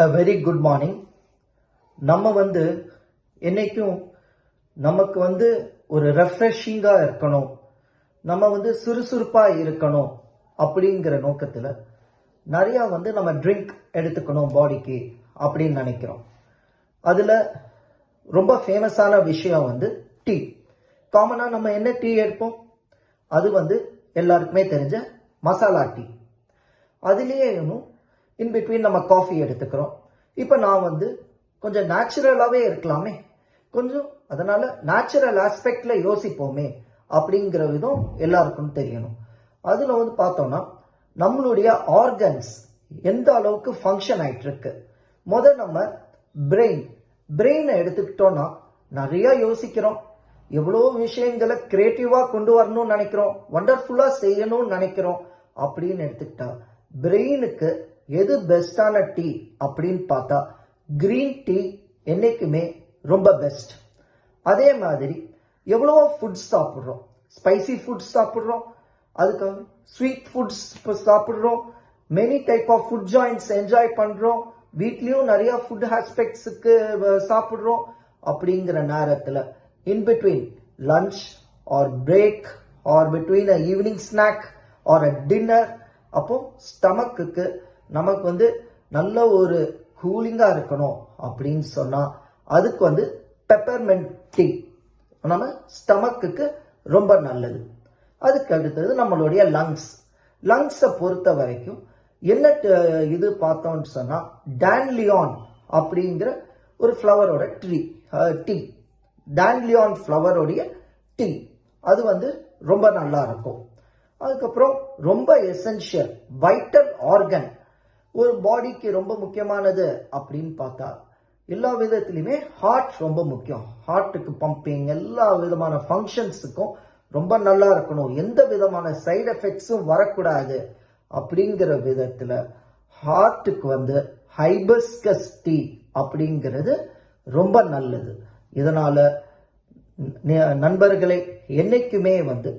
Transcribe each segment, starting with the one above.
A very good morning நம்ம வந்து என்னைக்கும் நமக்கு வந்து ஒரு ரெஃப்ரெஷிங்காக இருக்கணும். நம்ம வந்து சுறுசுறுப்பாக இருக்கணும் அப்படிங்கிற நோக்கத்தில் நிறையா வந்து நம்ம ட்ரிங்க் எடுத்துக்கணும் பாடிக்கு அப்படின்னு நினைக்கிறோம். அதில் ரொம்ப ஃபேமஸான விஷயம் வந்து டீ காமனாக நம்ம என்ன டீ எடுப்போம்? அது வந்து எல்லாருக்குமே தெரிஞ்ச மசாலா டீ அதுலேயே இன்பிட்வீன் இன் பிட்வீன் நம்ம காஃபி எடுத்துக்கிறோம். இப்போ நான் வந்து கொஞ்சம் நேச்சுரலாகவே இருக்கலாமே. கொஞ்சம் அதனால நேச்சுரல் ஆஸ்பெக்டில் யோசிப்போமே அப்படிங்கிற விதம் எல்லாருக்கும் தெரியணும். அதில் வந்து பார்த்தோம்னா நம்மளுடைய ஆர்கன்ஸ் எந்த அளவுக்கு ஃபங்க்ஷன் ஆயிட்டு இருக்கு முத நம்ம பிரெயின் பிரெயினை எடுத்துக்கிட்டோம்னா நிறையா யோசிக்கிறோம். எவ்வளோ விஷயங்களை கிரியேட்டிவாக கொண்டு வரணும்னு நினைக்கிறோம். ஒண்டர்ஃபுல்லாக செய்யணும்னு நினைக்கிறோம். அப்படின்னு எடுத்துக்கிட்டா பிரெயினுக்கு எது பெஸ்டான டீ அப்படின்னு பார்த்தா கிரீன் டீ என்னைக்குமே ரொம்ப பெஸ்ட் அதே மாதிரி எவ்வளவோ ஃபுட்ஸ் சாப்பிட்றோம். ஸ்பைசி ஃபுட்ஸ் சாப்பிட்றோம். அதுக்காக ஸ்வீட் ஃபுட்ஸ் சாப்பிட்றோம். Many type of food joins enjoy பண்ணுறோம் வீட்லேயும் நிறையா ஃபுட் ஆஸ்பெக்ட்ஸுக்கு சாப்பிட்றோம். அப்படிங்கிற நேரத்தில் in between lunch or break or between uh evening snack or uh dinner அப்போ ஸ்டமக்குக்கு நமக்கு வந்து நல்ல ஒரு கூலிங்காக இருக்கணும் அப்படின்னு சொன்னால் அதுக்கு வந்து பெப்பர்மெண்ட் டீ நம்ம ஸ்டமக்குக்கு ரொம்ப நல்லது. அதுக்கு அடுத்தது நம்மளுடைய லங்ஸ் லங்ஸை பொறுத்த வரைக்கும் என்ன இது பார்த்தோம்னு சொன்னால் டேன்லியான் அப்படிங்கிற ஒரு ஃப்ளவரோட ட்ரீ டீ டேன்லியான் ஃப்ளவருடைய டீ அது வந்து ரொம்ப நல்லா இருக்கும். அதுக்கப்புறம் ரொம்ப எசென்ஷியல் வைட்டல் ஆர்கன் ஒரு பாடிக்கு ரொம்ப முக்கியமானது அப்படின்னு பார்த்தா எல்லா விதத்துலையுமே ஹார்ட் ரொம்ப முக்கியம். ஹார்ட்டுக்கு பம்பிங் எல்லா விதமான ஃபங்க்ஷன்ஸுக்கும் ரொம்ப நல்லா இருக்கணும். எந்த விதமான சைடு எஃபெக்ட்ஸும் வரக்கூடாது அப்படிங்கிற விதத்தில் ஹார்ட்டுக்கு வந்து ஹைபஸ்கஸ் டீ அப்படிங்கிறது ரொம்ப நல்லது. இதனால் நண்பர்களை நண்பர்களே வந்து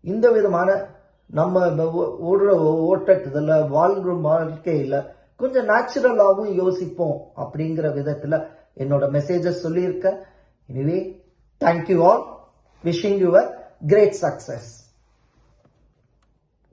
இந்த விதமான நம்ம ஓ- ஓடுற ஓட்டத்துல வாழ்ற வாழ்க்கையில் கொஞ்சம் நேச்சுரலாகவும் யோசிப்போம் அப்படிங்கிற விதத்தில் என்னோட மெசேஜை சொல்லியிருக்கேன். Anyway thank you all wishing you great success